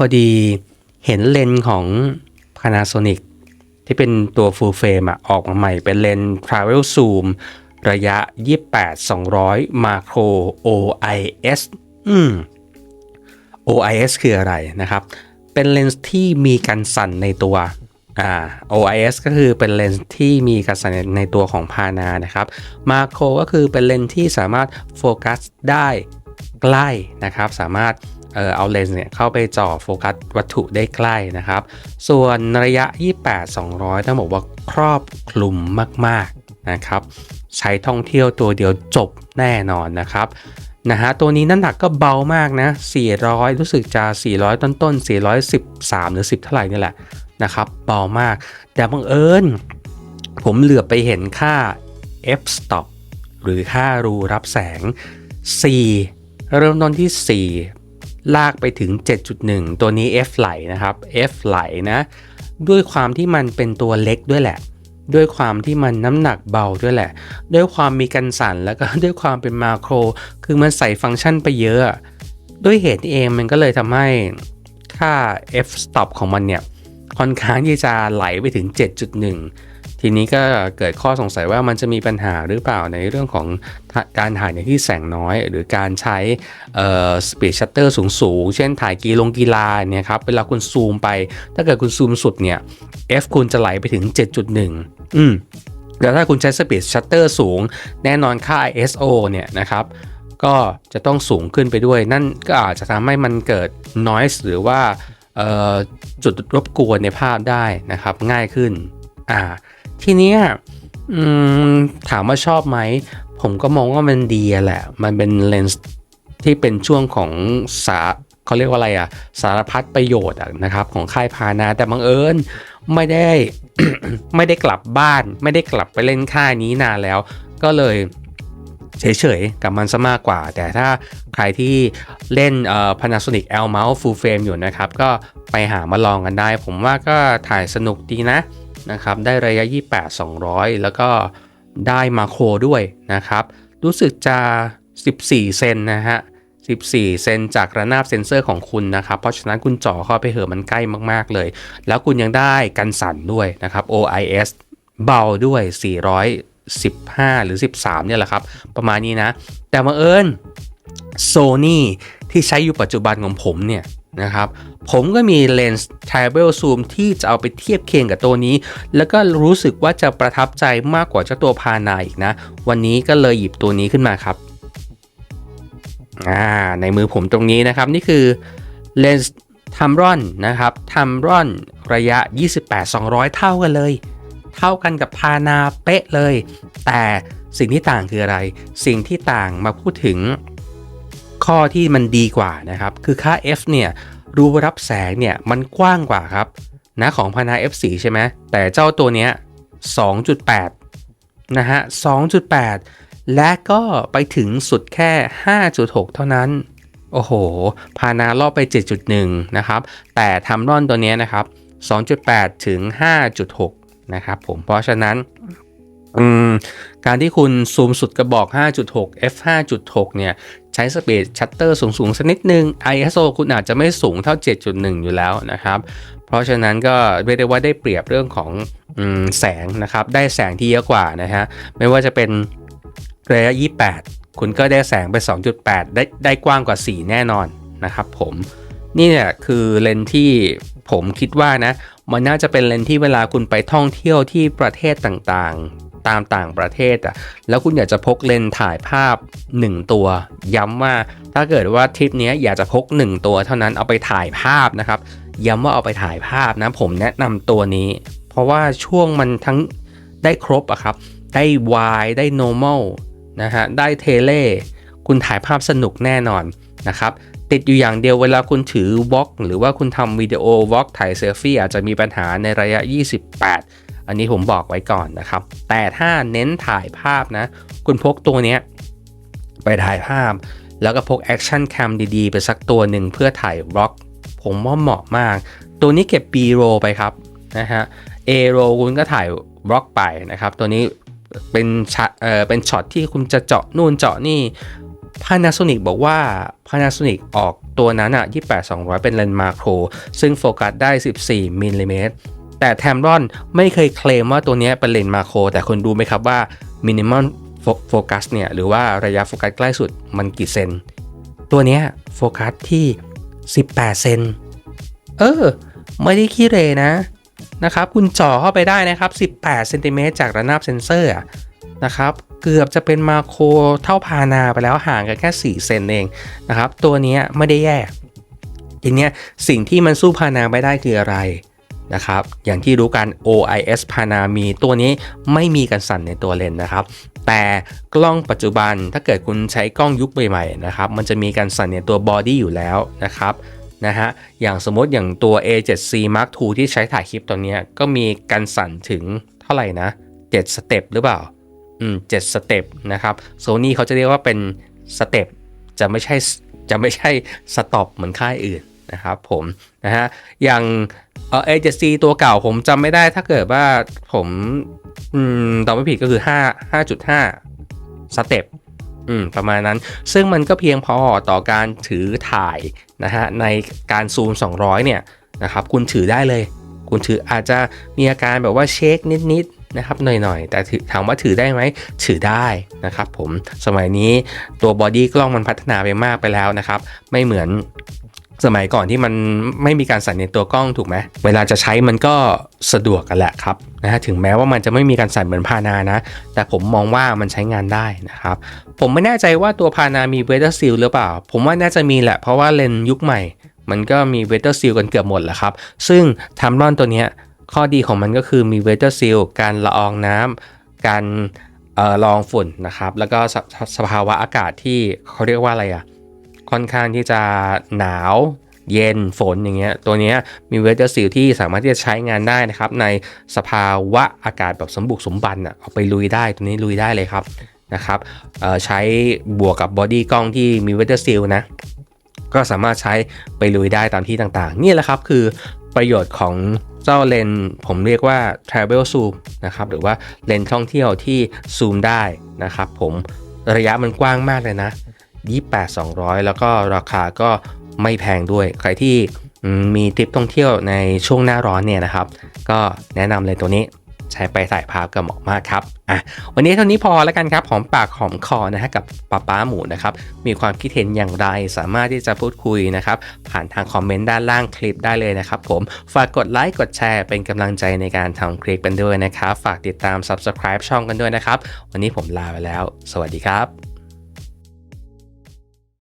พอดีเห็นเลนส์ของ Panasonic ที่เป็นตัว full frame อะออกมาใหม่เป็นเลนส์ travel zoom ระยะ 28-200 macro OIS อืม OIS คืออะไรนะครับ เป็นเลนส์ที่มีการสั่นในตัวอ่า OIS ก็คือเป็นเลนส์ที่มีการสั่นในตัวของพานานะครับ Macro ก็คือเป็นเลนส์ที่สามารถโฟกัสได้ใกล้นะครับ สามารถ เออเอาเลนส์เนี่ยเข้าไปจ่อโฟกัสวัตถุได้ใกล้นะครับ ส่วนระยะ 28-200 ต้องบอกว่าครอบคลุมมากๆนะครับ ใช้ท่องเที่ยวตัวเดียวจบแน่นอนนะครับนะฮะตัวนี้น้ำหนักก็เบามากนะ 400 รู้สึกจะ 400 ต้นต้น413 หรือ 10 เท่าไหร่นี่แหละนะครับ เบามาก แต่บังเอิญผมเหลือไปเห็นค่า f stop หรือค่ารูรับแสง 4 เริ่มต้นที่4 ลากไปถึง 7.1 ตัวนี้ f ไหลนะครับ f ไหลนะ ด้วยความที่มันเป็นตัวเล็กด้วยแหละ ด้วยความที่มันน้ำหนักเบาด้วยแหละ ด้วยความมีกันสั่นแล้วก็ด้วยความเป็นมาโคร คือมันใส่ฟังก์ชันไปเยอะ ด้วยเหตุนี้เองมันก็เลยทำให้ค่า f stop ของมันเนี่ยค่อนข้างที่จะไหลไปถึง 7.1 ทีนี้ก็เกิดข้อสงสัยว่ามันจะมีปัญหาหรือเปล่าในเรื่องของการถ่ายในที่แสงน้อย หรือการใช้สปีดชัตเตอร์สูงๆ เช่นถ่ายกีลงกีฬาเนี่ยครับเวลาคุณซูมไป ถ้าเกิดคุณซูมสุดเนี่ย f คุณจะไหลไปถึง 7.1 อืมแล้วถ้าคุณใช้สปีดชัตเตอร์สูง แน่นอนค่า ISO เนี่ยนะครับก็จะต้องสูงขึ้นไปด้วย นั่นก็อาจจะทำให้มันเกิด noise หรือว่าจุดรบกวนในภาพได้นะครับง่ายขึ้นอ่า ทีเนี้ยถามว่าชอบไหม ผมก็มองว่ามันดีแหละ มันเป็นเลนส์ที่เป็นช่วงของสาเขาเรียกว่าอะไรอะสารพัดประโยชน์นะครับ ของค่ายพานาแต่บังเอิญไม่ได้ไม่ได้กลับบ้าน ไม่ได้กลับไปเล่นค่ายนี้นานแล้ว ก็เลยเฉยๆ กับมันซะมากกว่า แต่ถ้าใครที่เล่นเอ่อ Panasonic L Mouse Full Frame อยู่นะครับ ก็ไปหามาลองกันได้ ผมว่าก็ถ่ายสนุกดีนะ นะครับ ได้ระยะ 28 200 แล้วก็ได้มาโครด้วยนะครับ รู้สึกจะ 14 เซนนะฮะ 14 เซนจากระนาบเซนเซอร์ของคุณนะครับ เพราะฉะนั้นคุณจ่อเข้าไปเหอะมันใกล้มาก ๆ เลย แล้วคุณยังได้กันสั่นด้วยนะครับ OIS เบาด้วย 415 หรือ 13 เนี่ยแหละครับ ประมาณนี้นะ แต่บังเอิญ Sony ที่ใช้อยู่ปัจจุบันของผมเนี่ย นะครับ ผมก็มีเลนส์ Travel Zoom ที่จะเอาไปเทียบเคียงกับตัวนี้ แล้วก็รู้สึกว่าจะประทับใจมากกว่าเจ้าตัวพานาอีกนะ วันนี้ก็เลยหยิบตัวนี้ขึ้นมาครับอ่าในมือผมตรงนี้นะครับ นี่คือเลนส์ทัมรอนนะครับทัมรอนระยะ 28-200 เท่ากันเลย เท่ากันกับพานาเป๊ะเลย แต่สิ่งที่ต่างคืออะไร สิ่งที่ต่างมาพูดถึง ข้อที่มันดีกว่านะครับ คือค่า f เนี่ยรูรับแสงเนี่ยมันกว้างกว่าครับนะของพานา f4 ใช่ไหมแต่เจ้าตัวเนี้ย 2.8 นะฮะ 2.8 และก็ไปถึงสุดแค่ 5.6 เท่านั้น โอ้โห พานาล่อไป 7.1 นะครับ แต่ทำร่อนตัวนี้นะครับ 2.8 ถึง 5.6 นะครับผม เพราะฉะนั้นการที่คุณซูมสุดกระบอก 5.6 f 5.6 เนี่ย ช้สปีดชัตเตอร์สูงๆสักนิดนึง ISO คุณอาจจะไม่สูงเท่า 7.1 อยู่แล้วนะครับเพราะฉะนั้นก็เรียกได้ว่าได้เปรียบเรื่องของอแสงนะครับได้แสงที่เยอะกว่านะฮะไม่ว่าจะเป็นระยะ 28 คุณก็ได้แสงไป 2.8 ได้ได้กว้างกว่า 4 แน่นอนนะครับผมนี่เนี่ยคือเลนที่ผมคิดว่านะมันน่าจะเป็นเลนที่เวลาคุณไปท่องเที่ยวที่ประเทศต่างๆ ตามต่างประเทศอะแล้วคุณอยากจะพกเลนถ่ายภาพ 1 ตัว ย้ำว่าถ้าเกิดว่าทริปนี้อยากจะพก 1 ตัวเท่านั้นเอาไปถ่ายภาพนะครับ ย้ำว่าเอาไปถ่ายภาพนะผมแนะนำตัวนี้ เพราะว่าช่วงมันทั้งได้ครบอะครับ ได้ wide ได้ normal นะฮะได้เทเลคุณถ่ายภาพสนุกแน่นอนนะครับติดอยู่อย่างเดียวเวลาคุณถือวอล์กหรือว่าคุณทำวิดีโอวอล์กถ่ายเซลฟี่อาจจะมีปัญหาในระยะ 28 อันนี้ผมบอกไว้ก่อนนะครับ แต่ถ้าเน้นถ่ายภาพนะ คุณพกตัวเนี้ยไปถ่ายภาพ แล้วก็พกแอคชั่นแคมดีๆ ไปสักตัวหนึ่งเพื่อถ่ายวอล์กผมว่าเหมาะมาก ตัวนี้เก็บ B roll ไปครับนะฮะ A roll คุณก็ถ่ายวอล์กไปนะครับ ตัวนี้เป็นช็อตเอ่อเป็นช็อตที่คุณจะเจาะนู่นเจาะนี่ Panasonic บอกว่า Panasonic ออกตัวนั้นอะ28-200 เป็นเลนส์มาโคร ซึ่งโฟกัสได้ 14มิลลิเมตร แต่แทมรอนไม่เคยเคลมว่าตัวนี้เป็นเลนมาโคร แต่คุณดูไหมครับว่ามินิมัมโฟกัสเนี่ยหรือว่าระยะโฟกัสใกล้สุดมันกี่เซน ตัวนี้โฟกัสที่ 18 เซน เออ ไม่ได้ขี้เรนะนะครับ คุณจ่อเข้าไปได้นะครับ 18 เซนติเมตรจากระนาบเซนเซอร์นะครับ เกือบจะเป็นมาโครเท่าพานาไปแล้วห่างกันแค่ 4 เซนเองนะครับ ตัวนี้ไม่ได้แย่ทีเนี้ยสิ่งที่มันสู้พานาไม่ได้คืออะไร นะครับ อย่างที่รู้กัน OIS พานามีตัวนี้ไม่มีกันสั่นในตัวเลนส์นะครับ แต่กล้องปัจจุบันถ้าเกิดคุณใช้กล้องยุคใหม่ๆนะครับ มันจะมีการสั่นในตัวบอดี้อยู่แล้วนะครับนะฮะ อย่างสมมติอย่างตัว A7C Mark II ที่ใช้ถ่ายคลิปตัวนี้ก็มีการสั่นถึงเท่าไหร่นะ7สเต็ปหรือเปล่า อืม7สเต็ปนะครับโซนี่เขาจะเรียกว่าเป็นสเต็ปจะไม่ใช่จะไม่ใช่สต็อปเหมือนค่ายอื่นนะครับผมนะฮะอย่าง เออ A7C ตัวเก่าผมจำไม่ได้ถ้าเกิดว่าผมอืมตอบไม่ผิดก็คือ5 5.5สเต็ปอืมประมาณนั้น ซึ่งมันก็เพียงพอต่อการถือถ่ายนะฮะในการซูม 200 เนี่ยนะครับคุณถือได้เลย คุณถืออาจจะมีอาการแบบว่าเช็คนิดๆนะครับหน่อยๆ แต่ถามว่าถือได้ไหมถือได้นะครับผมสมัยนี้ตัวบอดี้กล้องมันพัฒนาไปมากไปแล้วนะครับ ไม่เหมือน สมัยก่อนที่มันไม่มีการสั่นในตัวกล้องถูกไหมเวลาจะใช้มันก็สะดวกกันแหละครับนะฮะถึงแม้ว่ามันจะไม่มีการสั่นเหมือนพานานะ แต่ผมมองว่ามันใช้งานได้นะครับ ผมไม่แน่ใจว่าตัวพานามีเวเ t อร์ซิลหรือเปล่า ผมว่าน่าจะมีแหละเพราะว่าเลนยุคใหม่ มันก็มีเวเ t อร์ซิลกันเกือบหมดแหละครับ ซึ่งทำรอนตัวนี้ข้อดีของมันก็คือมีเวเ t อร์ซิลการละอองน้ำการเอ่อละอองฝุ่นนะครับ แล้วก็สสภาวะอากาศที่เขาเรียกว่าอะไรอะ ค่อนข้างที่จะหนาวเย็นฝนอย่างเงี้ยตัวนี้มีเวทเ t อร์ซิลที่สามารถที่จะใช้งานได้นะครับ ในสภาวะอากาศแบบสมบุกสมบันอะเอาไปลุยได้ตัวนี้ลุยได้เลยครับนะครับใช้บวกกับบอดี้กล้องที่มีเวทเ t อร์ซิลนะก็สามารถใช้ไปลุยได้ตามที่ต่างๆ นี่แหละครับคือประโยชน์ของเจ้าเลนผมเรียกว่า travel zoom นะครับหรือว่าเลนท่องเที่ยวที่ซูมได้นะครับผมระยะมันกว้างมากเลยนะ 28 200 แล้วก็ราคาก็ไม่แพงด้วย ใครที่มีทริปท่องเที่ยวในช่วงหน้าร้อนเนี่ยนะครับ ก็แนะนำเลยตัวนี้ใช้ไปถ่ายภาพก็เหมาะมากครับ อะ วันนี้เท่านี้พอแล้วกันครับ หอมปากหอมคอนะฮะกับป้าป้าหมูนะครับ มีความคิดเห็นอย่างไร สามารถที่จะพูดคุยนะครับ ผ่านทางคอมเมนต์ด้านล่างคลิปได้เลยนะครับผม ฝากกดไลค์ กดแชร์เป็นกำลังใจในการทำคลิปกันด้วยนะครับ ฝากติดตาม subscribe ช่องกันด้วยนะครับ วันนี้ผมลาไปแล้ว สวัสดีครับ